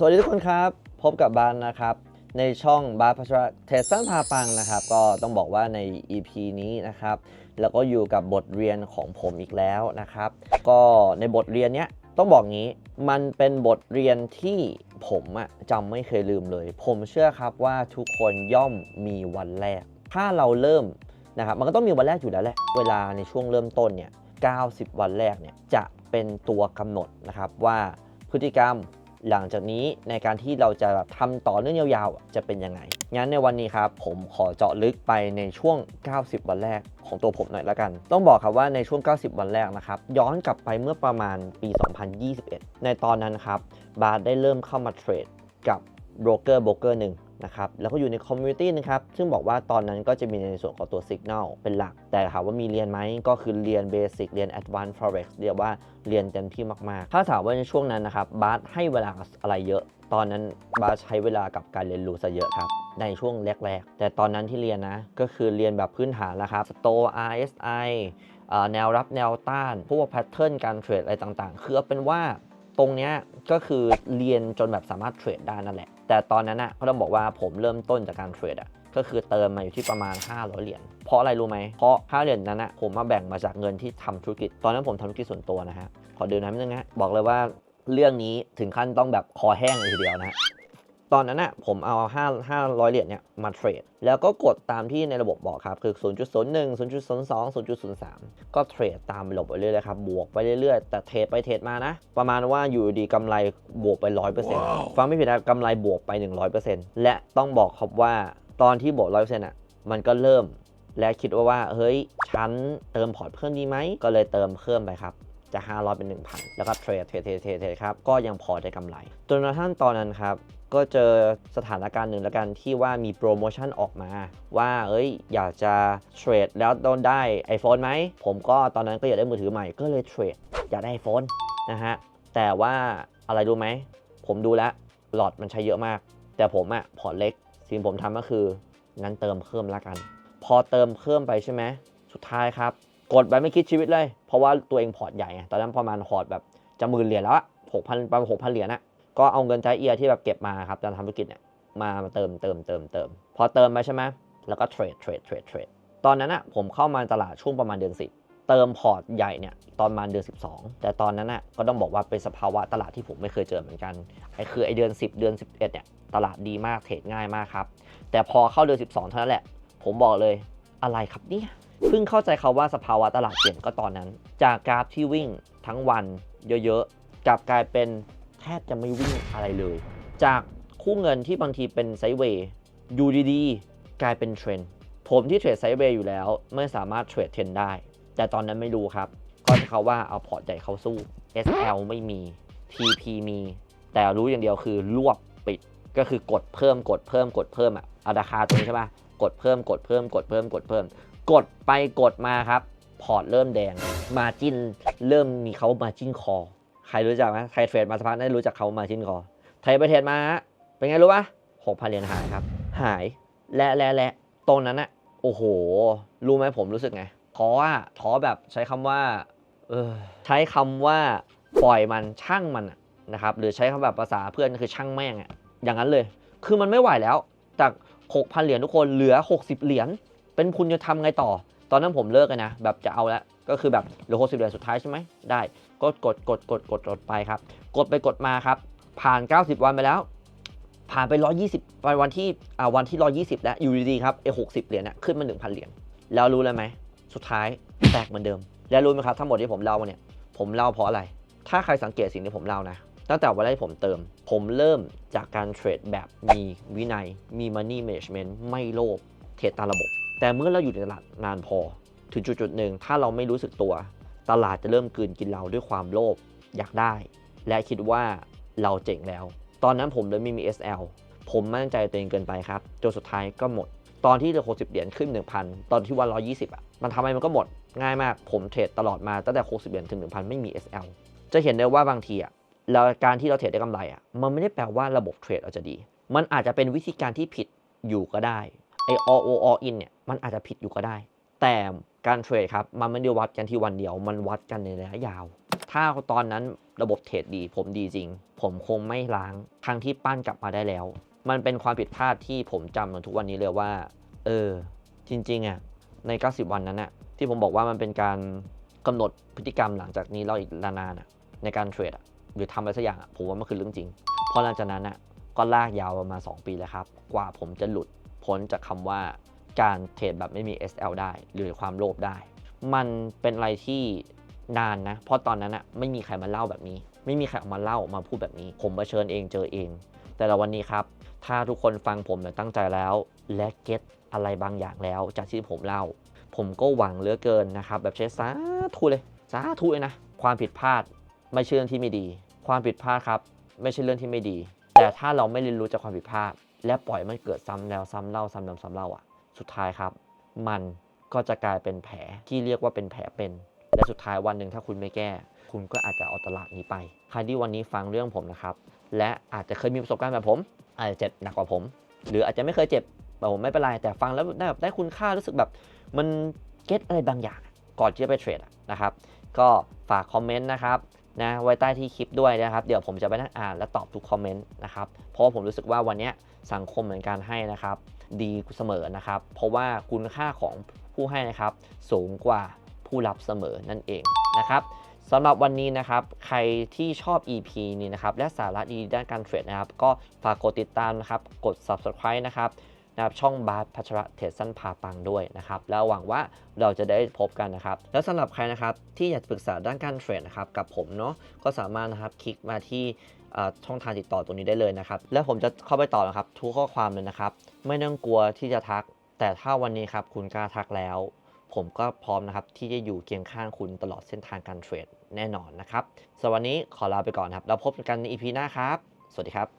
สวัสดีทุกคนครับ พบกับบานนะครับ ในช่องบาพัชระเทสซันพาปังนะครับ ก็ต้องบอกว่าใน EP นี้นะครับ แล้วก็อยู่กับบทเรียนของผมอีกแล้วนะครับ ก็ในบทเรียนเนี้ยต้องบอกงี้ มันเป็นบทเรียนที่ผมอะจำไม่เคยลืมเลย ผมเชื่อครับว่าทุกคนย่อมมีวันแรก ถ้าเราเริ่มนะครับ มันก็ต้องมีวันแรกอยู่แล้วแหละ เวลาในช่วงเริ่มต้นเนี่ย 90 วันแรกเนี่ยจะเป็นตัวกำหนดนะครับว่าพฤติกรรม หลังจากนี้ในการที่เราจะแบบทำต่อเนื่องยาวๆ จะเป็นยังไง งั้นในวันนี้ครับผมขอเจาะลึกไปในช่วง 90 วันแรกของตัวผมหน่อยละกัน ต้องบอกครับว่าในช่วง 90 วันแรกนะครับ ย้อนกลับไปเมื่อประมาณปี 2021 ในตอนนั้นครับ บาร์ได้เริ่มเข้ามาเทรดกับโบรกเกอร์โบรกเกอร์หนึ่ง นะครับแล้วก็อยู่ในคอมมูนิตี้นะครับซึ่งบอกว่าตอนนั้นก็จะมีในส่วนของตัว Signal เป็นหลัก แต่ถามว่ามีเรียนไหมก็คือเรียนเบสิกเรียน Advanced Forex เรียกว่าเรียนเต็มที่มาก ๆ ถ้าถามว่าในช่วงนั้นนะครับบาสให้เวลาอะไรเยอะ ตอนนั้นบาสใช้เวลากับการเรียนรู้ซะเยอะครับในช่วงแรก ๆ แต่ตอนนั้นที่เรียนนะ ก็คือเรียนแบบพื้นฐานแล้วครับ Store RSI เอ่อแนวรับแนวต้าน พวกแพทเทิร์นการเทรดอะไรต่างๆ คือเอาเป็นว่าตรงเนี้ยก็คือเรียนจนแบบสามารถเทรดได้นั่นแหละ แต่ตอนนั้นอะก็ต้องบอกว่าผมเริ่มต้นจากการเทรดอะก็คือเติมมาอยู่ที่ประมาณ 500 เหรียญ เพราะอะไรรู้ไหม เพราะ 5 เหรียญนั้นอะผมมาแบ่งมาจากเงินที่ทำธุรกิจ ตอนนั้นผมทำธุรกิจส่วนตัวนะฮะ ขอเดินน้ำนิดนึงนะบอกเลยว่าเรื่องนี้ถึงขั้นต้องแบบคอแห้งเลยทีเดียวนะฮะ ตอนนั้นน่ะผมเอา 5 500 เหรียญเนี่ยมาเทรด แล้วก็กดตามที่ในระบบบอกครับ คือ 0.01 0.02 0.03 ก็เทรดตามระบบไปเรื่อยๆครับ บวกไปเรื่อยๆ แต่เทรดไปเทรดมานะ ประมาณว่าอยู่ดีกำไรบวกไป 100%ฟังไม่ผิดนะกำไรบวกไป 100%และต้องบอกครับว่าตอนที่บวก 100%อะมันก็เริ่มและคิดว่าว่าเฮ้ย ฉันเติมพอร์ตเพิ่มดีไหม ก็เลยเติมเพิ่มไปครับ จาก500เป็น 1,000 แล้วก็เทรดเทรดเทรดเทรดเทรดครับ ก็ยังพอได้กำไร จนกระทั่งตอนนั้นครับ ก็เจอสถานการณ์หนึ่งแล้วกันที่ว่ามีโปรโมชั่นออกมา ว่าเอ้ย อยากจะเทรดแล้วโดนได้ iPhone ไหม ผมก็ตอนนั้นก็อยากได้มือถือใหม่ก็เลยเทรดอยากได้ iPhone นะฮะ แต่ว่าอะไรรู้ไหม ผมดูแล้วหลอดมันใช้เยอะมาก แต่ผมอะพอร์ตเล็ก สิ่งผมทำก็คืองั้นเติมเพิ่มละกัน พอเติมเพิ่มไปใช่ไหมสุดท้ายครับ กดไปไม่คิดชีวิตเลย เพราะว่าตัวเองพอร์ตใหญ่ไงตอนนั้นประมาณพอร์ตแบบจะหมื่นเหรียญแล้วอะหกพันประมาณหกพันเหรียญอะก็เอาเงินใจเอียที่แบบเก็บมาครับตอนทำธุรกิจเนี่ยมาเติมเติมเติมเติมพอเติมไปใช่ไหมแล้วก็เทรดเทรดเทรดเทรดตอนนั้นอะผมเข้ามาตลาดช่วงประมาณเดือน10เติมพอร์ตใหญ่เนี่ยตอนมาเดือน 12 แต่ตอนนั้นอะก็ต้องบอกว่าเป็นสภาวะตลาดที่ผมไม่เคยเจอเหมือนกันไอ้คือไอ้เดือน 10 เดือน 11เนี่ยตลาดดีมากเทรดง่ายมากครับ แต่พอเข้าเดือน 12 เท่านั้นแหละ ผมบอกเลยอะไรครับเนี่ย เพิ่งเข้าใจเขาว่าสภาวะตลาดเปลี่ยนก็ตอนนั้น จากกราฟที่วิ่งทั้งวันเยอะๆกลับกลายเป็นแทบจะไม่วิ่งอะไรเลย จากคู่เงินที่บางทีเป็นไซด์เวย์อยู่ดีๆกลายเป็นเทรนด์ผมที่เทรดไซด์เวย์อยู่แล้ว ไม่สามารถเทรดเทรนได้ แต่ตอนนั้นไม่รู้ครับ ก็จะเขาว่าเอาพอร์ตใหญ่เข้าสู้ SL ไม่มี TP มี แต่รู้อย่างเดียวคือรวบปิดก็คือกดเพิ่มกดเพิ่มกดเพิ่มอะเอาราคาตรงนี้ใช่ปะกดเพิ่มกดเพิ่มกดเพิ่มกดเพิ่ม กดไปกดมาครับ พอร์ตเริ่มแดง มาจินเริ่มมีเขามาจินคอ ใครรู้จักไหมใครเทรดมาสักพักได้รู้จักเขามาจินคอเทรดไปเทรดมาฮะเป็นไงรู้ปะหกพันเหรียญหายครับ หายและและและตรงนั้นอะโอ้โห รู้ไหมผมรู้สึกไงท้ออะท้อแบบใช้คำว่าเออใช้คำว่าปล่อยมันช่างมันนะครับ หรือใช้คำแบบภาษาเพื่อนคือช่างแม่งอะอย่างนั้นเลย คือมันไม่ไหวแล้ว จาก 6,000 เหรียญทุกคนเหลือ 60 เหรียญ เป็นคุณจะทำไงต่อ ตอนนั้นผมเลิกนะ แบบจะเอาแล้วก็คือแบบเหลือ60เหรียญสุดท้ายใช่ไหมได้ก็กดกดกดกดกดไปครับ กดไปกดมาครับ ผ่าน 90 วันไปแล้ว ผ่านไป 120วันวันที่อ่าวันที่ 120 แล้วอยู่ดีๆครับไอ้60เหรียญน่ะขึ้นมา 1,000 เหรียญแล้วรู้เลยไหมสุดท้ายแตกเหมือนเดิม แล้วรู้ไหมครับทั้งหมดที่ผมเล่าเนี่ยผมเล่าเพราะอะไร ถ้าใครสังเกตสิ่งที่ผมเล่านะตั้งแต่วันแรกที่ผมเติม ผมเริ่มจากการเทรดแบบมีวินัย มี money management ไม่โลภ เทรดตามระบบ แต่เมื่อเราอยู่ในตลาดนานพอ ถึงจุดๆหนึ่งถ้าเราไม่รู้สึกตัว ตลาดจะเริ่มกืนกินเราด้วยความโลภอยากได้ และคิดว่าเราเจ๋งแล้ว ตอนนั้นผมเลยไม่มี SL ผมมั่นใจตัวเองเกินไปครับจนสุดท้ายก็หมด ตอนที่เหลือ60 เหรียญขึ้น 1,000 ตอนที่วัน120อะมันทำให้มันก็หมดง่ายมากผมเทรดตลอดมาตั้งแต่ 60 เหรียญถึง 1,000 ไม่มี SL จะเห็นได้ว่าบางทีอะแล้วการที่เราเทรดได้กำไรอะมันไม่ได้แปลว่าระบบเทรดเราจะดี มันอาจจะเป็นวิธีการที่ผิดอยู่ก็ได้ไอ all all in เนี่ย มันอาจจะผิดอยู่ก็ได้ แต่การเทรดครับมันไม่ได้วัดกันที่วันเดียว มันวัดกันในระยะยาว ถ้าตอนนั้นระบบเทรดดี ผมดีจริง ผมคงไม่ล้างทั้งที่ปั้นกลับมาได้แล้ว มันเป็นความผิดพลาดที่ผมจำจนทุกวันนี้เลยว่า เออ จริงๆอะใน 90 วันนั้นอะที่ผมบอกว่ามันเป็นการกำหนดพฤติกรรมหลังจากนี้เราอีกนานๆอะในการเทรดอะหรือทำอะไรสักอย่างอะผมว่ามันคือเรื่องจริงเพราะหลังจากนั้นอะก็ลากยาวประมาณ 2 ปีแล้วครับ กว่าผมจะหลุดพ้นจากคำว่า การเทรดแบบไม่มี SL ได้ หรือความโลภได้ มันเป็นอะไรที่นานนะ เพราะตอนนั้นอะไม่มีใครมาเล่าแบบนี้ ไม่มีใครออกมาเล่ามาพูดแบบนี้ ผมเผชิญเองเจอเอง แต่ละวันนี้ครับ ถ้าทุกคนฟังผมอย่างตั้งใจแล้ว และเก็ตอะไรบางอย่างแล้วจากที่ผมเล่า ผมก็หวังเหลือเกินนะครับ แบบใช้สาธุเลยสาธุเลยนะ ความผิดพลาดไม่ใช่เรื่องที่ไม่ดี ความผิดพลาดครับ ไม่ใช่เรื่องที่ไม่ดี แต่ถ้าเราไม่เรียนรู้จากความผิดพลาด และปล่อยมันเกิดซ้ำแล้วซ้ำเล่าซ้ำแล้วซ้ำเล่าอะ สุดท้ายครับ มันก็จะกลายเป็นแผลที่เรียกว่าเป็นแผลเป็น และสุดท้ายวันหนึ่งถ้าคุณไม่แก้ คุณก็อาจจะเอาตลาดนี้ไป ใครที่วันนี้ฟังเรื่องผมนะครับ และอาจจะเคยมีประสบการณ์แบบผม อาจจะเจ็บหนักกว่าผม หรืออาจจะไม่เคยเจ็บแบบผมไม่เป็นไรแต่ฟังแล้วได้แบบได้คุณค่ารู้สึกแบบ มันเก็ตอะไรบางอย่างก่อนที่จะไปเทรดนะครับ ก็ฝากคอมเมนต์นะครับนะไว้ใต้ที่คลิปด้วยนะครับ เดี๋ยวผมจะไปนั่งอ่านและตอบทุกคอมเมนต์นะครับ เพราะผมรู้สึกว่าวันนี้สังคมเหมือนการให้นะครับ ดีเสมอนะครับ เพราะว่าคุณค่าของผู้ให้นะครับ สูงกว่าผู้รับเสมอนั่นเองนะครับสำหรับวันนี้นะครับ ใครที่ชอบ EP นี้นะครับ และสาระดีด้านการเทรดนะครับ ก็ฝากกดติดตามนะครับ กด Subscribe นะครับนะครับช่องบาสพัชระเทรดสั้นพาปังด้วยนะครับ แล้วหวังว่าเราจะได้พบกันนะครับ แล้วสำหรับใครนะครับที่อยากปรึกษาด้านการเทรดนะครับกับผมเนาะก็สามารถนะครับคลิกมาที่ ช่องทางติดต่อตรงนี้ได้เลยนะครับ แล้วผมจะเข้าไปตอบนะครับ ทุกข้อความเลยนะครับ ไม่ต้องกลัวที่จะทัก แต่ถ้าวันนี้ครับคุณกล้าทักแล้ว ผมก็พร้อมนะครับที่จะอยู่เคียงข้างคุณตลอดเส้นทางการเทรดแน่นอนนะครับสำหรับวันนี้ขอลาไปก่อนครับ แล้วพบกันใน EP หน้าครับ สวัสดีครับ